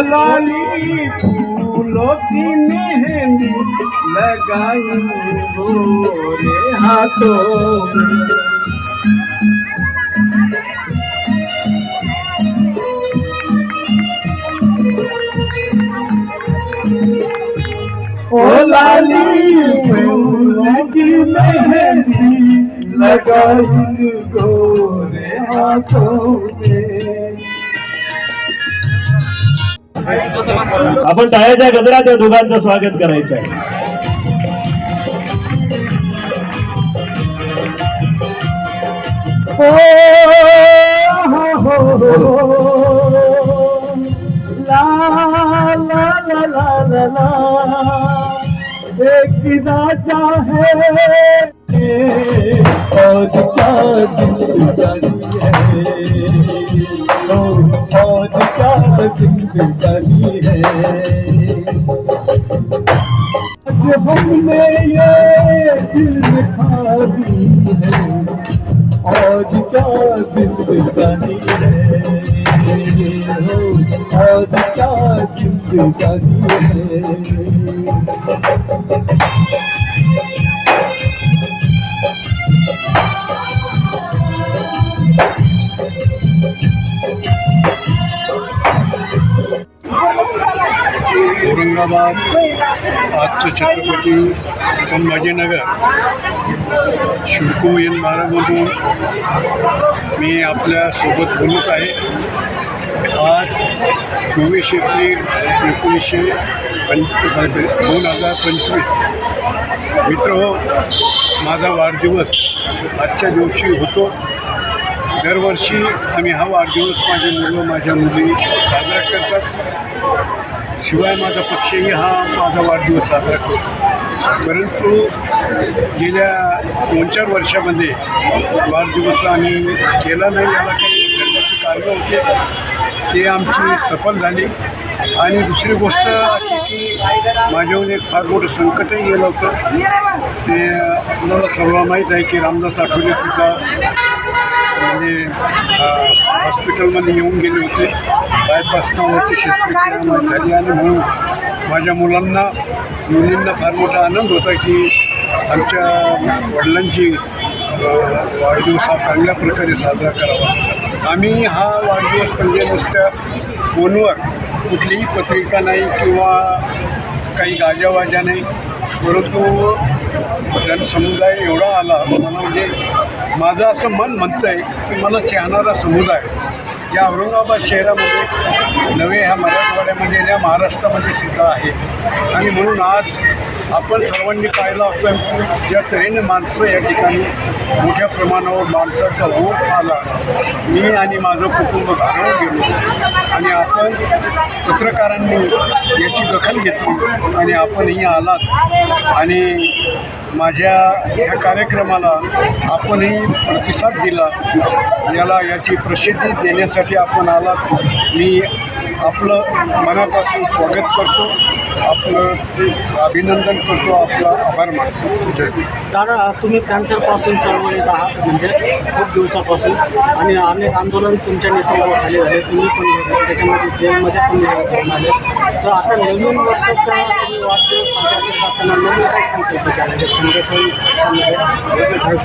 लाली फूलों की मेहंदी लगाई गोरे हाथों में ओ लाली फूलों की मेहंदी लगाई गोरे हाथों में आपण टाळ्याच्या गजरात या दोघांचं स्वागत करायचं आहे. हो हो हो हो ला है। जिंदगानी है हो आज क्या जिंदगानी है औरंगाबाद आजचं छत्रपती संभाजीनगर शिडको एन बारामधून मी आपल्यासोबत बोलत आहे. आज चोवीस एप्रिल एकोणीसशे पंच दोन हजार पंचवीस. मित्र हो माझा वाढदिवस आजच्या दिवशी होतो. दरवर्षी आम्ही हा वाढदिवस माझे मुलं माझ्या मुली साजरा करतात. शिवाय माझा पक्षही हा माझा वाढदिवस साजरा करतो. परंतु गेल्या दोन चार वर्षामध्ये वाढदिवस आम्ही केला नाही याला काही घरगुती कारणं होते. ते आमची सफल झाली. आणि दुसरी गोष्ट अशी की माझ्याहून एक फार मोठं संकटही गेलं होतं. ते आपल्याला सर्वांना माहीत आहे की रामदास आठवलेसुद्धा म्हणजे हॉस्पिटलमध्ये येऊन गेले होते. बायपासनावरची शस्त्रक्रिया झाली आणि म्हणून माझ्या मुलांना मुलींना फार मोठा आनंद होता की आमच्या वडिलांची वाढदिवस हा चांगल्या प्रकारे साजरा करावा. आम्ही हा वाढदिवस म्हणजे नुसत्या फोनवर कुठलीही पत्रिका नाही किंवा काही गाजावाजा नाही. परंतु जनसमुदाय एवढा आला मला म्हणजे माझं असं मन म्हणतं आहे की मला चाहणारा समुदाय या औरंगाबाद शहरामध्ये नवे ह्या मराठवाड्यामध्ये या महाराष्ट्रामध्ये सुद्धा आहे. आणि म्हणून आज आपण सर्वांनी पाहिलं असं ज्या तऱ्हेने माणसं या ठिकाणी मोठ्या प्रमाणावर माणसाचा ओघ आला मी आणि माझं कुटुंब घालवून गेलो. आणि आपण पत्रकारांनी याची दखल घेतली आणि आपणही आलात. आणि माझ्या ह्या कार्यक्रमाला आपणही प्रतिसाद दिला. याला याची प्रसिद्धी देण्यासाठी आपण आलात. मी आपलं मनापासून स्वागत करतो. आपलं अभिनंदन करतो आपलं आभार मानतो. जय. दादा तुम्ही पॅन्थरपासून चळवळीत आहात म्हणजे खूप दिवसापासून आणि अनेक आंदोलन तुमच्या नेतृत्वाखाली झाले तुम्ही पण त्याच्यामध्ये जेलमध्ये पण घेऊन आले. तर आता नवीन वर्षाचा साजरा करत असताना नवीन काय संकल्प केला? संघटन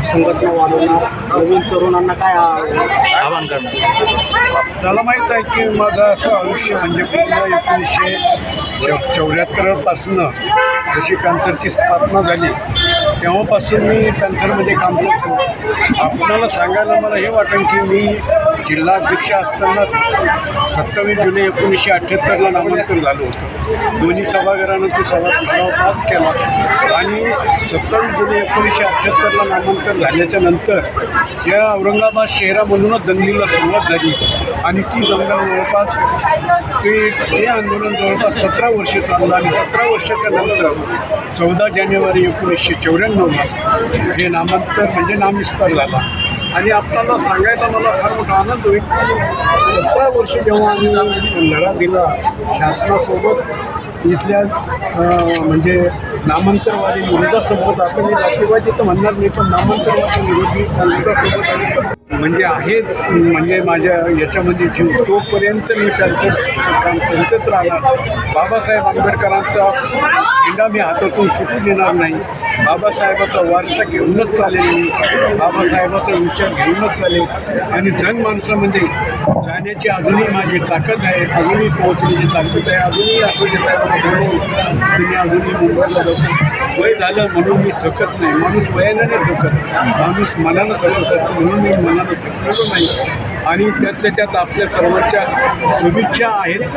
संघटना वाढवणं नवीन तरुणांना काय आवाहन करणार? मला माहीत आहे की माझं असं आयुष्य म्हणजे पूर्ण एकोणीसशे चौ चौऱ्याहत्तरपासून जशी पॅन्थरची स्थापना झाली तेव्हापासून मी पॅन्थरमध्ये काम करतो. आपणाला सांगायला मला हे वाटेल की मी जिल्हाध्यक्ष असताना सत्तावीस जुलै एकोणीसशे अठ्ठ्याहत्तरला नामांतर झालो होतं. दोन्ही सभागृहानं तो सभा ठराव पास केला आणि सत्तावीस जुलै एकोणीसशे अठ्ठ्याहत्तरला नामांतर झाल्याच्यानंतर या औरंगाबाद शहरामधूनच दंगलीला सुरुवात झाली आणि ती दंगा जवळपास ते ते आंदोलन जवळपास सतरा वर्ष चाललं आणि सतरा वर्षाच्या नंतर चौदा जानेवारी एकोणीसशे चौऱ्याण्णवला हे नामांतर म्हणजे नामविस्तार झाला. आणि आपल्याला सांगायला मला फार मोठा आनंद होईल. सतरा वर्ष जेव्हा आम्ही लढा दिला शासनासोबत इथल्या म्हणजे नामांतरवादी विरोधासोबत आपण मी जातीवादी तर म्हणणार नाही पण नामांतरवादी विरोधी विरोधासोबत म्हणजे आहेत म्हणजे माझ्या याच्यामध्ये जीव. तोपर्यंत मी त्यांचं काम करतच राहणार. बाबासाहेब आंबेडकरांचा झेंडा मी हातातून सुटू देणार नाही. बाबासाहेबाचा वारसा घेऊनच चालेल मी. बाबासाहेबाचा विचार घेऊनच चालेल. आणि जनमानसामध्ये म्हणजे जाण्याची अजूनही माझी ताकद आहे. अजूनही पोहोचण्याची ताकद आहे. अजूनही आठवले साहेबांना बोलवून तुम्ही अजूनही मुंबईला जातो वय झालं म्हणून मी थकत नाही. माणूस वयानं नाही. थकत माणूस मनानं थकत म्हणून मी मनानं थकलेलो नाही. आणि त्यातल्या त्यात आपल्या सर्वांच्या शुभेच्छा आहेत.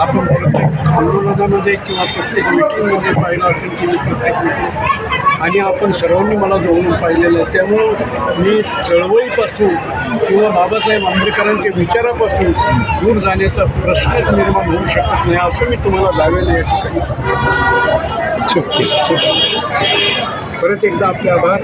आपण प्रत्येक आंदोलनामध्ये किंवा प्रत्येक मिटिंगमध्ये पाहिलं असेल की मी प्रत्येक मिटिंग आणि आपण सर्वांनी मला जवळून पाहिलेलं आहे. त्यामुळं मी चळवळीपासून किंवा बाबासाहेब आंबेडकरांच्या विचारापासून दूर जाण्याचा प्रश्नच निर्माण होऊ शकत नाही असं मी तुम्हाला जावेल या ठिकाणी. परत एकदा आपले आभार.